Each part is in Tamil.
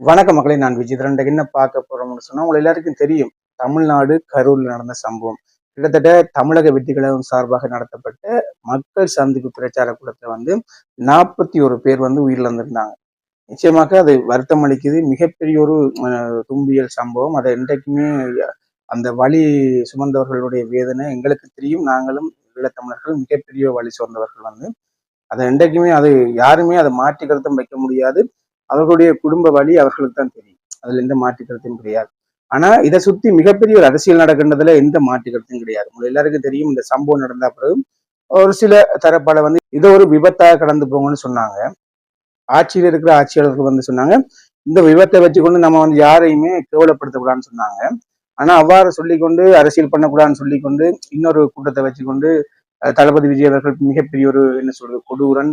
வணக்க மக்களை நான் விஜயதரன் என்ன பார்க்க போறோம்னு சொன்னா உங்க எல்லாருக்கும் தெரியும். தமிழ்நாடு கரூர்ல நடந்த சம்பவம். கிட்டத்தட்ட தமிழக வெற்றி கழகம் சார்பாக நடத்தப்பட்ட மக்கள் சந்திப்பு பிரச்சார கூட்டத்தில் வந்து நாற்பத்தி ஒரு பேர் வந்து உயிரிழந்திருந்தாங்க. நிச்சயமாக அது வருத்தம் அளிக்குது. மிகப்பெரிய ஒரு தும்பியல் சம்பவம். அதை என்றைக்குமே அந்த வழி சுமந்தவர்களுடைய வேதனை எங்களுக்கு தெரியும். நாங்களும் ஈழத்தமிழர்கள் மிகப்பெரிய வழி சுமந்தவர்கள் வந்து. அதை என்றைக்குமே அது யாருமே அதை மாற்றி கருத்தம் வைக்க முடியாது. அவர்களுடைய குடும்ப வழி அவர்களுக்கு தான் தெரியும். அதுல எந்த மாற்றுக்கருத்தும் கிடையாது. ஆனா இதை சுத்தி மிகப்பெரிய ஒரு அரசியல் நடக்கின்றதுல எந்த மாற்றுக்கருத்தும் கிடையாது. உங்களுக்கு எல்லாருக்கும் தெரியும் இந்த சம்பவம் நடந்த பிறகு ஒரு சில தரப்பால வந்து இதை ஒரு விபத்தாக கடந்து போங்கன்னு சொன்னாங்க. ஆட்சியில் இருக்கிற ஆட்சியாளர்கள் வந்து சொன்னாங்க இந்த விபத்தை வச்சுக்கொண்டு நம்ம வந்து யாரையுமே கேவலப்படுத்தக்கூடாதுன்னு சொன்னாங்க. ஆனா அவ்வாறு சொல்லிக்கொண்டு அரசியல் பண்ணக்கூடாதுன்னு சொல்லிக்கொண்டு இன்னொரு கூட்டத்தை வச்சுக்கொண்டு தளபதி விஜய் அவர்கள் மிகப்பெரிய ஒரு என்ன சொல்றது கொடூரன்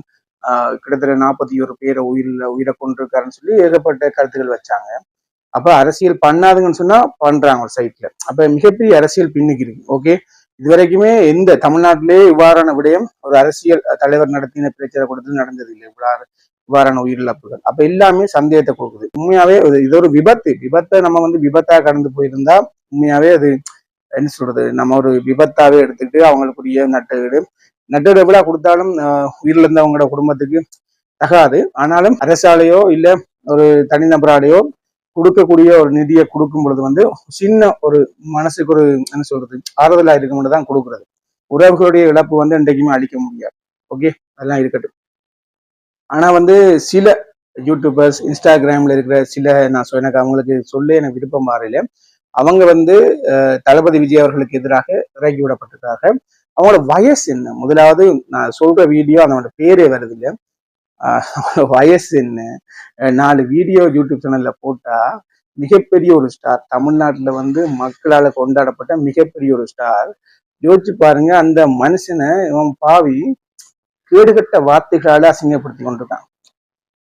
கிட்டத்தட்ட நாற்பத்தி ஒரு பேரை உயிரில் உயிரை கொண்டிருக்காருன்னு சொல்லி ஏகப்பட்ட கருத்துக்கள் வச்சாங்க. அப்ப அரசியல் பண்ணாதுங்கன்னு சொன்னா பண்றாங்க ஒரு சைட்ல அப்ப மிகப்பெரிய அரசியல் பின்னுக்கு இருக்கு. ஓகே இது வரைக்குமே எந்த தமிழ்நாட்டிலே இவ்வாறான விடயம் ஒரு அரசியல் தலைவர் நடத்தின பிரச்சார கூடத்தில் நடந்தது இல்லை. இவ்வாறு இவ்வாறான உயிரிழப்புகள். அப்ப எல்லாமே சந்தேகத்தை கொடுக்குது. உண்மையாவே இது- இது ஒரு விபத்து. விபத்தை நம்ம வந்து விபத்தா கடந்து போயிருந்தா உண்மையாவே அது என்ன சொல்றது? நம்ம ஒரு விபத்தாவே எடுத்துக்கிட்டு அவங்களுக்குரிய நட்டுகீடு நட்டுகீடு விழா கொடுத்தாலும் உயிரில் இருந்தவங்களோட குடும்பத்துக்கு தகாது. ஆனாலும் அரசாலையோ இல்ல ஒரு தனிநபராலேயோ கொடுக்கக்கூடிய ஒரு நிதியை கொடுக்கும் பொழுது வந்து சின்ன ஒரு மனசுக்கு ஒரு என்ன சொல்றது ஆறுதலா இருக்கும் தான் கொடுக்குறது. உறவுகளுடைய இழப்பு வந்து என்றைக்குமே அழிக்க முடியாது. ஓகே? அதெல்லாம் இருக்கட்டும். ஆனா வந்து சில யூடியூபர்ஸ் இன்ஸ்டாகிராம்ல இருக்கிற சில நான் சொ- எனக்கு அவங்களுக்கு சொல்ல எனக்கு விருப்பம் மாறல. அவங்க வந்து அஹ், தளபதி விஜய் அவர்களுக்கு எதிராக இறக்கி விடப்பட்டிருக்காங்க. அவங்களோட வயசு என்ன? முதலாவது நான் சொல்ற வீடியோ அதனோட பேரே வருது இல்லை அவனோட வயசு என்ன? நாலு வீடியோ யூடியூப் சேனல்ல போட்டா மிகப்பெரிய ஒரு ஸ்டார் தமிழ்நாட்டுல வந்து மக்களால கொண்டாடப்பட்ட மிகப்பெரிய ஒரு ஸ்டார் யோசிச்சு பாருங்க அந்த மனுஷனை இவன் பாவி கேடுகட்ட வார்த்தைகளால அசிங்கப்படுத்தி கொண்டிருக்கான்.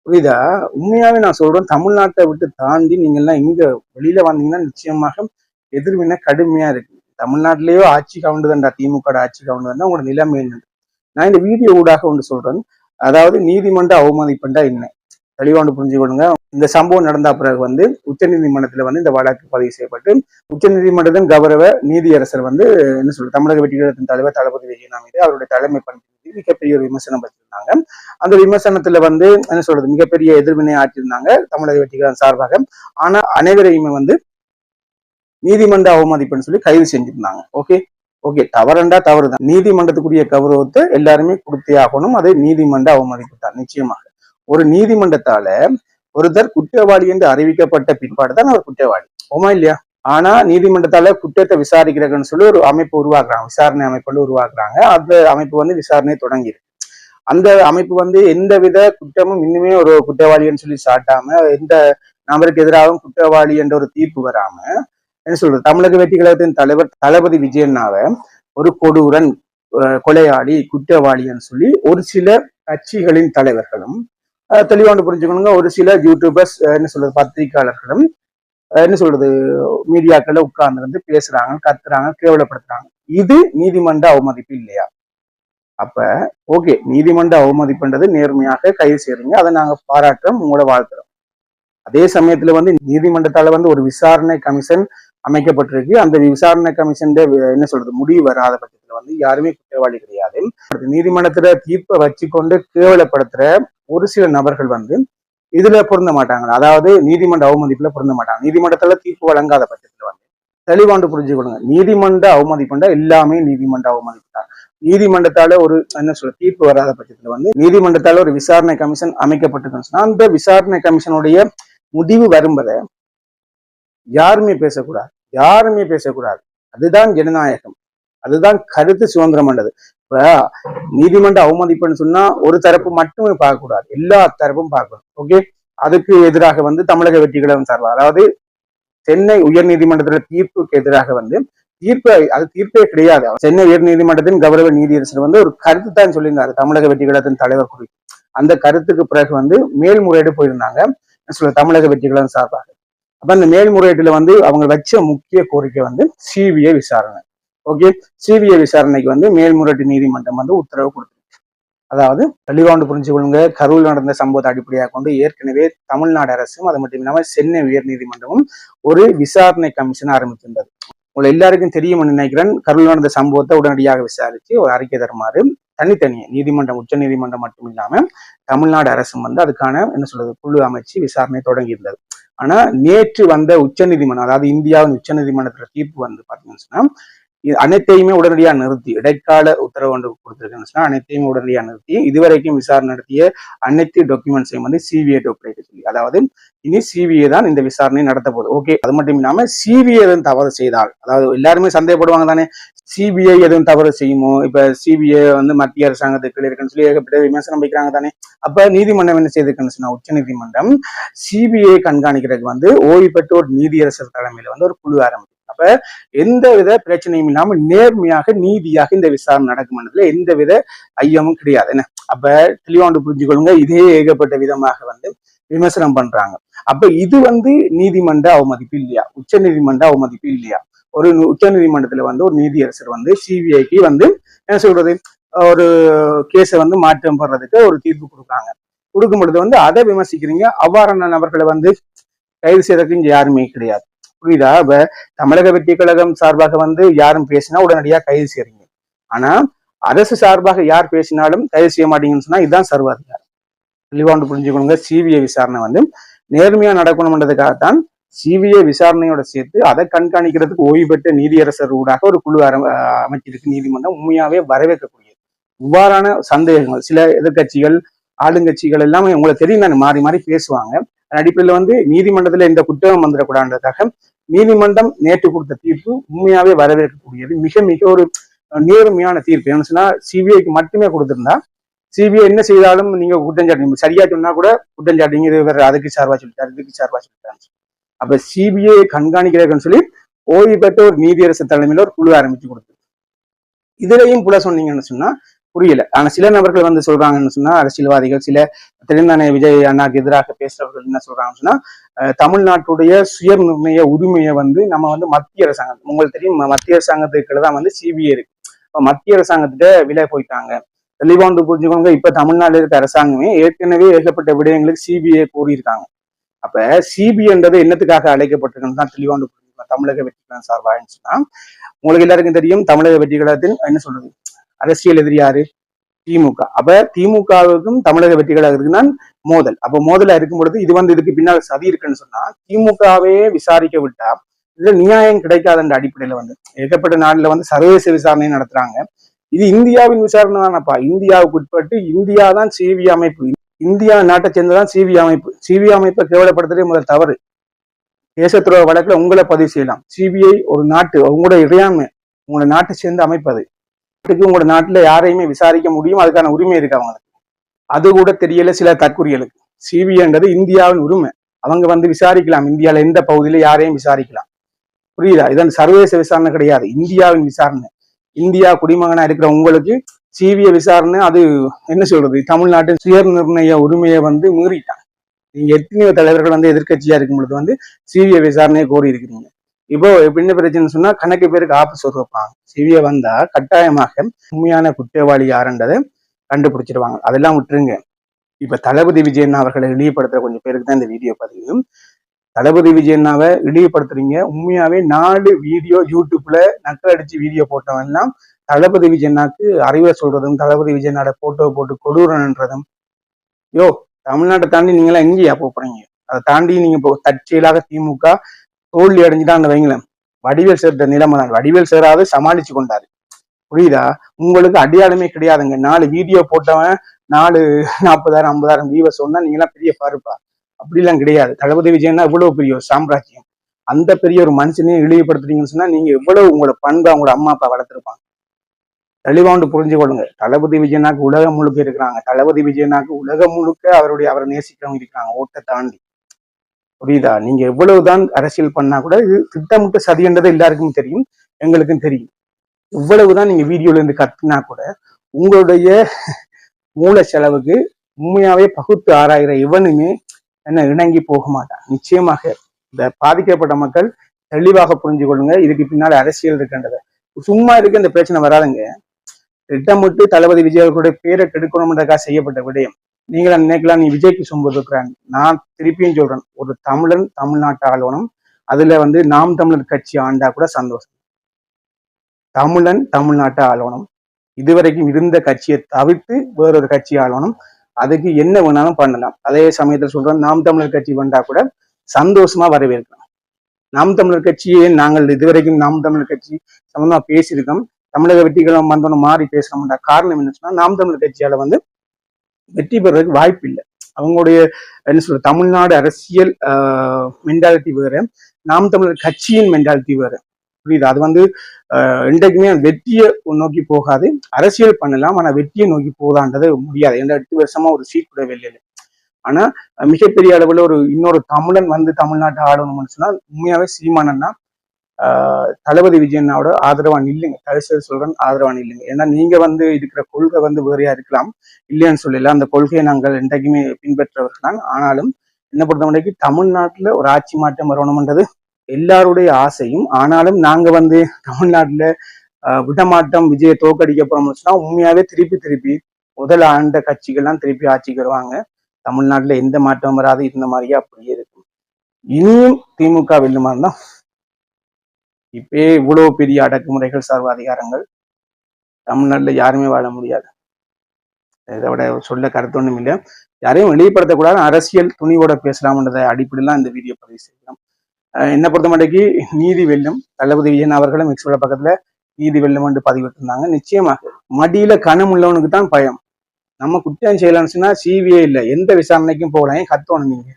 புரியுதா? உண்மையாவே நான் சொல்றேன் தமிழ்நாட்டை விட்டு தாண்டி நீங்க எல்லாம் இங்க வெளியில வந்தீங்கன்னா நிச்சயமாக எதிர்வினை கடுமையா இருக்கு. தமிழ்நாட்டிலேயோ ஆட்சி கவுண்டுதான்டா திமுக ஆட்சி கவுண்டுதான்டா உங்களோட நிலைமை என்ன நான் இந்த வீடியோ ஊடாக ஒன்று சொல்றேன். அதாவது நீதிமன்ற அவமதிப்புண்டா என்ன? தெளிவாண்டு புரிஞ்சுக்கொள்ளுங்க இந்த சம்பவம் நடந்த பிறகு வந்து உச்சநீதிமன்றத்துல வந்து இந்த வழக்கு பதிவு செய்யப்பட்டு உச்சநீதிமன்றத்தின் கௌரவ நீதியரசர் வந்து என்ன சொல்ற தமிழக வெற்றிகழகத்தின் தலைவர் தளபதி விஜயனா மீது அவருடைய தலைமை பண்பு மிகப்பெரிய ஒரு விமர்சனம் வச்சிருந்தாங்க. அந்த விமர்சனத்துல வந்து என்ன சொல்றது மிகப்பெரிய எதிர்வினை ஆற்றியிருந்தாங்க தமிழக வெற்றிகழகம் சார்பாக. ஆனா அனைவரையுமே வந்து நீதிமன்ற அவமதிப்புன்னு சொல்லி கைது செஞ்சிருந்தாங்க. ஓகே ஓகே தவறுண்டா தவறுதான். நீதிமன்றத்துக்குரிய கௌரவத்தை எல்லாருமே கொடுத்தே ஆகணும். அது நீதிமன்ற அவமதிப்பு தான் நிச்சயமாக. ஒரு நீதிமன்றத்தால ஒருத்தர் குற்றவாளி என்று அறிவிக்கப்பட்ட பின்பாடு தான் அவர் குற்றவாளி. ஓமா இல்லையா? ஆனா நீதிமன்றத்தால குற்றத்தை விசாரிக்கிறதுன்னு சொல்லி ஒரு அமைப்பு உருவாக்குறாங்க. விசாரணை அமைப்புகள் உருவாக்குறாங்க. அந்த அமைப்பு வந்து விசாரணை தொடங்கியிருக்கு. அந்த அமைப்பு வந்து எந்த வித குற்றமும் இன்னுமே ஒரு குற்றவாளின்னு சொல்லி சாட்டாம எந்த நபருக்கு எதிராகவும் குற்றவாளி என்ற ஒரு தீர்ப்பு வராம என்ன சொல்றது? தமிழக வெற்றி கழகத்தின் தலைவர் தளபதி விஜயண்ணாவை ஒரு கொடூரன் கொலையாளி குற்றவாளின்னு சொல்லி ஒரு சில கட்சிகளின் தலைவர்களும் தெளிவாண்டு புரிஞ்சுக்கணுங்க. ஒரு சில யூடியூபர்ஸ் என்ன சொல்றது பத்திரிகையாளர்களும் என்ன சொல்றது மீடியாக்களை உட்கார்ந்து வந்து பேசுறாங்க கத்துறாங்க கேவலப்படுத்துறாங்க. இது நீதிமன்ற அவமதிப்பு இல்லையா? அப்ப ஓகே நீதிமன்ற அவமதிப்புன்றது நேர்மையாக கைது செய்றீங்க அதை நாங்க பாராட்டுறோம் உங்களோட வாழ்த்துறோம். அதே சமயத்துல வந்து நீதிமன்றத்தால வந்து ஒரு விசாரணை கமிஷன் அமைக்கப்பட்டிருக்கு. அந்த விசாரணை கமிஷன் என்ன சொல்றது முடிவு வராத பட்சத்துல வந்து யாருமே குற்றவாளி கிடையாது. நீதிமன்றத்துல தீர்ப்பை வச்சுக்கொண்டு கேவலப்படுத்துற ஒரு சில நபர்கள் வந்து இதுல பொருந்த மாட்டாங்க. அதாவது நீதிமன்ற அவமதிப்புல பொருந்த மாட்டாங்க. நீதிமன்றத்துல தீர்ப்பு வழங்காத பட்சத்துல வந்து தெளிவாண்டு புரிஞ்சுக்கொள்ளுங்க நீதிமன்ற அவமதிப்புண்டா எல்லாமே நீதிமன்ற அவமதிப்பு தான். நீதிமன்றத்தால ஒரு என்ன சொல்ற தீர்ப்பு வராத பட்சத்துல வந்து நீதிமன்றத்தால ஒரு விசாரணை கமிஷன் அமைக்கப்பட்டிருக்குன்னு சொன்னா அந்த விசாரணை கமிஷனுடைய முடிவு வரும் வரை யாருமே பேசக்கூடாது. யாருமே பேசக்கூடாது. அதுதான் ஜனநாயகம். அதுதான் கருத்து சுதந்திரம் பண்ணது இப்ப நீதிமன்ற அவமதிப்புன்னு சொன்னா ஒரு தரப்பு மட்டுமே பார்க்கக்கூடாது. எல்லா தரப்பும் பார்க்கணும். ஓகே? அதுக்கு எதிராக வந்து தமிழக வெற்றி கழகம் அதாவது சென்னை உயர் நீதிமன்றத்தில் தீர்ப்புக்கு எதிராக வந்து தீர்ப்பு அது தீர்ப்பே கிடையாது. சென்னை உயர் நீதிமன்றத்தின் கௌரவ நீதியரசர் வந்து ஒரு கருத்து தான் சொல்லியிருந்தாரு. தமிழக வெற்றி கழகத்தின் தலைவர் குறித்து. அந்த கருத்துக்கு பிறகு வந்து மேல்முறையீடு போயிருந்தாங்க. சொல்ல தமிழக வெற்றி கழகம் சார்பாக. அப்ப அந்த மேல்முறையீட்டுல வந்து அவங்க வச்ச முக்கிய கோரிக்கை வந்து சிபிஐ விசாரணை. ஓகே? சிபிஐ விசாரணைக்கு வந்து மேல்முறையீட்டு நீதிமன்றம் வந்து உத்தரவு கொடுத்துருக்கு. அதாவது தெளிவாண்டு புரிஞ்சு கொள்ளுங்க கரூர் நடந்த சம்பவத்தை அடிப்படையாக கொண்டு ஏற்கனவே தமிழ்நாடு அரசும் அது மட்டும் இல்லாமல் சென்னை உயர் நீதிமன்றமும் ஒரு விசாரணை கமிஷன் ஆரம்பித்திருந்தது. உங்களை எல்லாருக்கும் தெரியும்னு நினைக்கிறேன். கரூர் நடந்த சம்பவத்தை உடனடியாக விசாரிச்சு ஒரு அறிக்கை தருமாறு தனித்தனியே நீதிமன்றம் உச்ச நீதிமன்றம் மட்டும் இல்லாமல் தமிழ்நாடு அரசும் வந்து அதுக்கான என்ன சொல்றது குழு அமைச்சு விசாரணை தொடங்கியிருந்தது. ஆனா நேற்று வந்த உச்ச நீதிமன்றம் அதாவது இந்தியாவின் உச்ச நீதிமன்றத்துல தீர்ப்பு வந்து பாத்தீங்கன்னு சொன்னா அனைத்தையுமே உடனடியாக நிறுத்தி இடைக்கால உத்தரவு ஒன்று கொடுத்துருக்கேன்னு சொன்னா உடனடியாக நிறுத்தி இதுவரைக்கும் விசாரணை நடத்திய அனைத்து டாக்குமெண்ட்ஸையும் வந்து சிபிஐ ஒப்படைக்க சொல்லி அதாவது இனி சிபிஐ தான் இந்த விசாரணை நடத்த போகுது. ஓகே அது மட்டும் இல்லாம சிபிஐ தவறு செய்தால் அதாவது எல்லாருமே சந்தேகப்படுவாங்க தானே சிபிஐ எதுவும் தவறு செய்யுமோ? இப்ப சிபிஐ வந்து மத்திய அரசாங்கத்துக்கு இருக்குன்னு சொல்லி ஏகப்பட்ட விமர்சனம் வைக்கிறாங்க தானே? அப்ப நீதிமன்றம் என்ன செய்திருக்குன்னு சொன்னா உச்ச நீதிமன்றம் சிபிஐ கண்காணிக்கிறதுக்கு வந்து ஓய்வு பெற்ற ஒரு நீதியரசர் தலைமையில வந்து ஒரு குழு ஆரம்பிச்சு அப்ப எந்த வித பிரச்சனையும் இல்லாம நேர்மையாக நீதியாக இந்த விசாரணை நடக்கும்ன்றதுல எந்த வித ஐயமும் கிடையாது என்ன? அப்ப தெளிவாண்டு புரிஞ்சுக்கொள்ளுங்க இதே ஏகப்பட்ட விதமாக வந்து விமர்சனம் பண்றாங்க. அப்ப இது வந்து நீதிமன்ற அவமதிப்பு இல்லையா? உச்ச நீதிமன்ற அவமதிப்பு இல்லையா? ஒரு உச்ச நீதிமன்றத்துல வந்து ஒரு நீதியரசர் வந்து சிபிஐக்கு வந்து என்ன சொல்றது ஒரு கேஸை வந்து மாற்றம் போடுறதுக்கு ஒரு தீர்ப்பு கொடுக்குறாங்க. கொடுக்கும் பொழுது வந்து அதை விமர்சிக்கிறீங்க. அவ்வாறான நபர்களை வந்து கைது செய்யறதுக்கு இங்க யாருமே கிடையாது. புரியுதா? இப்ப தமிழக வெற்றி கழகம் சார்பாக வந்து யாரும் பேசினா உடனடியா கைது செய்யறீங்க ஆனா அரசு சார்பாக யார் பேசினாலும் கைது செய்ய மாட்டீங்கன்னு சொன்னா இதுதான் சர்வாதிகாரம். தெளிவாண்டு புரிஞ்சுக்கணுங்க. சிபிஐ விசாரணை வந்து நேர்மையா நடக்கணும்ன்றதுக்காகத்தான் சிபிஐ விசாரணையோட சேர்த்து அதை கண்காணிக்கிறதுக்கு ஓய்வு பெற்ற நீதியரசர் ஊடாக ஒரு குழு அமைச்சிருக்கு நீதிமன்றம். உண்மையாவே வரவேற்கக்கூடியது. இவ்வாறான சந்தேகங்கள் சில எதிர்கட்சிகள் ஆளுங்கட்சிகள் எல்லாமே உங்களுக்கு தெரியும் தானே? மாறி மாறி பேசுவாங்க. அதன் அடிப்படையில் வந்து நீதிமன்றத்துல எந்த குற்றம் வந்துடக்கூடாதுக்காக நீதிமன்றம் நேற்று கொடுத்த தீர்ப்பு உண்மையாவே வரவேற்கக்கூடியது. மிக மிக ஒரு நேர்மையான தீர்ப்பு. என்ன சொன்னா சிபிஐக்கு மட்டுமே கொடுத்திருந்தா சிபிஐ என்ன செய்தாலும் நீங்க குற்றம் சாட்டி சரியா சொன்னா கூட குற்றம் இது வேற அதுக்கு சார்பா சொல்லிட்டாரு இதுக்கு சார்பா சொல்லிட்டாரு. அப்ப சிபிஐ கண்காணிக்கிறதுன்னு சொல்லி ஓய்வு பெற்ற ஒரு நீதியரசு தலைமையில ஒரு குழு ஆரம்பிச்சு கொடுத்து இதுலயும் புல சொன்னீங்கன்னு சொன்னா புரியல. ஆனா சில நபர்கள் வந்து சொல்றாங்கன்னு சொன்னா அரசியல்வாதிகள் சில தெலுங்கானா விஜய் அண்ணாக்கு எதிராக பேசுறவர்கள் என்ன சொல்றாங்கன்னு சொன்னா தமிழ்நாட்டுடைய சுய நிர்ணய உரிமையை வந்து நம்ம வந்து மத்திய அரசாங்கம் உங்களுக்கு தெரியும் மத்திய அரசாங்கத்துக்கு தான் வந்து சிபிஐ இருக்கு. மத்திய அரசாங்கத்திட்ட விலை போயிட்டாங்க. தெளிவாண்டு புரிஞ்சுக்கோங்க இப்ப தமிழ்நாட்டில் இருக்க அரசாங்கமே ஏற்கனவே ஏகப்பட்ட விடயங்களுக்கு சிபிஐ கூறியிருக்காங்க. அப்ப சிபிஐன்றது என்னத்துக்காக அழைக்கப்பட்டிருக்குன்னு தான் தெளிவாண்டு தமிழக வெற்றிகளம் சார்பாக சொன்னா உங்களுக்கு எல்லாருக்கும் தெரியும் தமிழக வெற்றிகளத்தின் என்ன சொல்றது? அரசியல் எதிரி யாரு? திமுக. அப்ப திமுகவுக்கும் தமிழக வெற்றிகளாக தான் மோதல். அப்ப மோதலா இருக்கும் பொழுது இது வந்து இதுக்கு பின்னால் சதி இருக்குன்னு சொன்னா திமுகவே விசாரிக்க விட்டா இதுல நியாயம் கிடைக்காதுன்ற அடிப்படையில வந்து ஏகப்பட்ட நாடுல வந்து சர்வதேச விசாரணை நடத்துறாங்க. இது இந்தியாவின் விசாரணை தானப்பா. இந்தியாவுக்கு உட்பட்டு இந்தியா தான் சிவி அமைப்பு. இந்தியா நாட்டை சேர்ந்ததான் சிவி அமைப்பு. சிவி அமைப்பை கேவலப்படுத்துறதே முதல் தவறு. தேசத்துறவு வழக்குல உங்களை பதிவு செய்யலாம். சிபிஐ ஒரு நாட்டு உங்களோட இறையாமை உங்களோட நாட்டை சேர்ந்து அமைப்பது நாட்டுக்கு உங்களோட நாட்டுல யாரையுமே விசாரிக்க முடியும் அதுக்கான உரிமை இருக்கு அவங்களுக்கு. அது கூட தெரியல சில தற்கொலைகளுக்கு சிபிஐன்றது இந்தியாவின் உரிமை. அவங்க வந்து விசாரிக்கலாம். இந்தியாவில் எந்த பகுதியில யாரையும் விசாரிக்கலாம். புரியுதா? இதன் சர்வதேச விசாரணை கிடையாது. இந்தியாவின் விசாரணை. இந்தியா குடிமகனா இருக்கிற உங்களுக்கு சிபிஐ விசாரணை அது என்ன சொல்றது? தமிழ்நாட்டின் சுய நிர்ணய உரிமையை வந்து மீறிட்டாங்க. நீங்க எத்தனையோ தலைவர்கள் வந்து எதிர்க்கட்சியா இருக்கும் பொழுது வந்து சிபிஐ விசாரணையை கோரி இருக்கிறீங்க இப்போ என்ன பிரச்சனை சொன்னா கணக்கு பேருக்கு ஆப்பு வைப்பாங்க. சிபிஐ வந்தா கட்டாயமாக உண்மையான குற்றவாளி யாருன்றதை கண்டுபிடிச்சிருவாங்க. அதெல்லாம் விட்டுருங்க. இப்ப தளபதி விஜயன் அவர்களை இழிவுபடுத்துற கொஞ்சம் பேருக்கு தான் இந்த வீடியோ பதிவு. தளபதி விஜயண்ணாவை இழிவுபடுத்துறீங்க. உண்மையாவே நாலு வீடியோ யூடியூப்ல நக்கல் அடிச்சு வீடியோ போட்டவன் எல்லாம் தளபதி விஜயனாக்கு அறிவுரை சொல்றதும் தளபதி விஜயனோட போட்டோ போட்டு கொடூரன்றதும். யோ தமிழ்நாட்டை தாண்டி நீங்களாம் எங்கேயா போறீங்க? அதை தாண்டி நீங்க இப்போ தற்செயலாக திமுக தோல்வி அடைஞ்சுட்டான்னு வைங்களேன் வடிவேல் சேர்த்த நிலைமை தான். வடிவேல் சேராது சமாளிச்சு கொண்டாரு. புரியுதா? உங்களுக்கு அடையாளமே கிடையாதுங்க. நாலு வீடியோ போட்டவன் நாலு நாற்பதாயிரம் ஐம்பதாயிரம் வியூவர்ஸ் சொன்னா நீங்களாம் பெரிய பாருப்பா. அப்படிலாம் கிடையாது. தளபதி விஜயன்னா இவ்வளவு பெரிய ஒரு சாம்ராஜ்யம். அந்த பெரிய ஒரு மனுஷனையும் இழிவுபடுத்துறீங்கன்னு சொன்னா நீங்க எவ்வளவு உங்களோட பண்பு அவங்களோட அம்மா அப்பா வளர்த்துருப்பாங்க. தெளிவாண்டு புரிஞ்சு கொள்ளுங்க. தளபதி விஜயனாக்கு உலகம் முழுக்க இருக்கிறாங்க. தளபதி விஜயனாக்கு உலகம் முழுக்க அவருடைய அவரை நேசிக்கிறவங்க இருக்கிறாங்க. ஓட்டை தாண்டி. புரியுதா? நீங்க எவ்வளவுதான் அரசியல் பண்ணா கூட இது திட்டமிட்டு சதின்றது எல்லாருக்கும் தெரியும். எங்களுக்கும் தெரியும். இவ்வளவுதான் நீங்க வீடியோல இருந்து கத்துனா கூட உங்களுடைய மூல செலவுக்கு உண்மையாவே பகுத்து ஆராயிற இவனுமே என்ன இணங்கி போக மாட்டான். நிச்சயமாக இந்த பாதிக்கப்பட்ட மக்கள் தெளிவாக புரிஞ்சு கொள்ளுங்க. இதுக்கு பின்னால் அரசியல் இருக்கின்றத. சும்மா இருக்க இந்த பிரச்சனை வராதுங்க. திட்டமிட்டு தளபதி விஜய் அவர்களுடைய பேரை கெடுக்கணும்ன்றக்காக செய்யப்பட்ட விடயம். நீங்களா நினைக்கலாம் நீ விஜய்க்கு சொம்பு நான் திருப்பியும் சொல்றேன் ஒரு தமிழன் தமிழ்நாட்டு ஆளணும் அதுல வந்து நாம் தமிழர் கட்சி ஆண்டா கூட சந்தோஷம். தமிழன் தமிழ்நாட்டை ஆளணும் இதுவரைக்கும் இருந்த கட்சியை தவிர்த்து வேறொரு கட்சி ஆளணும் அதுக்கு என்ன வேணாலும் பண்ணலாம். அதே சமயத்தில் சொல்றேன் நாம் தமிழர் கட்சி வந்தா கூட சந்தோஷமா வரவேற்கலாம். நாம் தமிழர் கட்சியே நாங்கள் இதுவரைக்கும் நாம் தமிழர் கட்சி சம்பந்தமா பேசியிருக்கோம். தமிழக வெற்றிகளும் வந்தோன்னு மாறி பேசுறோம்ன்ற காரணம் என்ன சொன்னா நாம் தமிழர் கட்சியால வந்து வெற்றி பெறதுக்கு வாய்ப்பு இல்லை. அவங்களுடைய என்ன சொல்ற தமிழ்நாடு அரசியல் மென்டாலிட்டி வேற நாம் தமிழர் கட்சியின் மென்டாலிட்டி வேற. புரியுது? அது வந்து ஆஹ் என்றைக்குமே வெற்றியை நோக்கி போகாது. அரசியல் பண்ணலாம் ஆனா வெற்றியை நோக்கி போதான்றது முடியாது. ஏன்னா எட்டு வருஷமா ஒரு சீட் கூட வெளியில ஆனா மிகப்பெரிய அளவுல ஒரு இன்னொரு தமிழன் வந்து தமிழ்நாட்டை ஆடணும்னு சொன்னா உண்மையாவே சீமானன்னா தளபதி விஜயனாவோட ஆதரவா இல்லைங்க தயவுசெய்து சொல்றேன் ஆதரவா இல்லைங்க ஏன்னா நீங்க வந்து இருக்கிற கொள்கை வந்து வேறையா இருக்கலாம். இல்லைன்னு சொல்லல. அந்த கொள்கையை நாங்கள் என்றைக்குமே பின்பற்றவர்கள் தான். ஆனாலும் என்ன பொறுத்தவரைக்கும் தமிழ்நாட்டுல ஒரு ஆட்சி மாற்றம் வரணும்ன்றது எல்லாருடைய ஆசையும். ஆனாலும் நாங்க வந்து தமிழ்நாட்டுல ஆஹ் விடமாட்டம் விஜய தோக்கடிக்க போறோம்னு சொன்னா உண்மையாவே திருப்பி திருப்பி முதல் ஆண்ட கட்சிகள்லாம் திருப்பி ஆட்சிக்கு வருவாங்க. தமிழ்நாட்டுல எந்த மாற்றம் வராது. இருந்த மாதிரியே அப்படியே இருக்கும். இனியும் திமுக வெல்லுமா தான். இப்பயே இவ்வளவு பெரிய அடக்குமுறைகள் சர்வ அதிகாரங்கள் தமிழ்நாட்டுல யாருமே வாழ முடியாது. இதை விட சொல்ல கருத்து ஒன்றும் இல்லை. யாரையும் வெளிப்படுத்தக்கூடாது. அரசியல் துணிவோட பேசலாம்ன்றத அடிப்படையில் இந்த வீடியோ பதிவு செய்யலாம் அஹ் என்னை பொறுத்த மட்டைக்கு நீதி வெல்லும் தளபதி விஜயன் அவர்களும் எக்ஸ்போட பக்கத்துல நீதி வெல்லும் என்று பதிவிட்டிருந்தாங்க. நிச்சயமாக மடியில கணம் உள்ளவனுக்கு தான் பயம். நம்ம குற்றம் செய்யலாம்னு சொன்னா சிபிஐ இல்லை. எந்த விசாரணைக்கும் போகலாம் ஏன் நீங்க.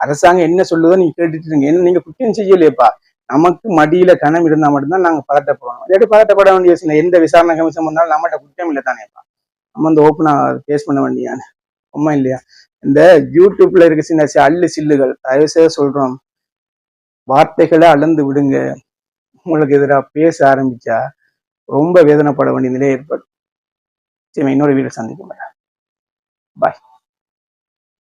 அரசாங்கம் என்ன சொல்லுதோ நீங்க கேட்டுட்டு இருங்க. என்ன நீங்க குற்றம் செய்யலையப்பா. நமக்கு மடியில கணம் இருந்தா மட்டும்தான் நாங்க பதட்டப்படுவோம் இல்லாட்டி பதட்டப்பட வேண்டிய விஷயம் இல்லை. எந்த விசாரணை கமிஷன் வந்தாலும் நம்மகிட்ட குற்றம் இல்லை தானேப்பா நம்ம வந்து ஓப்பனா ஃபேஸ் பண்ண வேண்டியான்னு உண்மை இல்லையா? இந்த யூடியூப்ல இருக்க சின்ன சி- அள்ளு சில்லுகள் தயவு செய்து சொல்றோம். வார்த்தைகளை அளந்து விடுங்க. உங்களுக்கு எதிராக பேச ஆரம்பிச்சா ரொம்ப வேதனைப்பட வேண்டிய நிலை ஏற்படும். சரி இன்னொரு வீடியோ சந்திக்கும் பாய்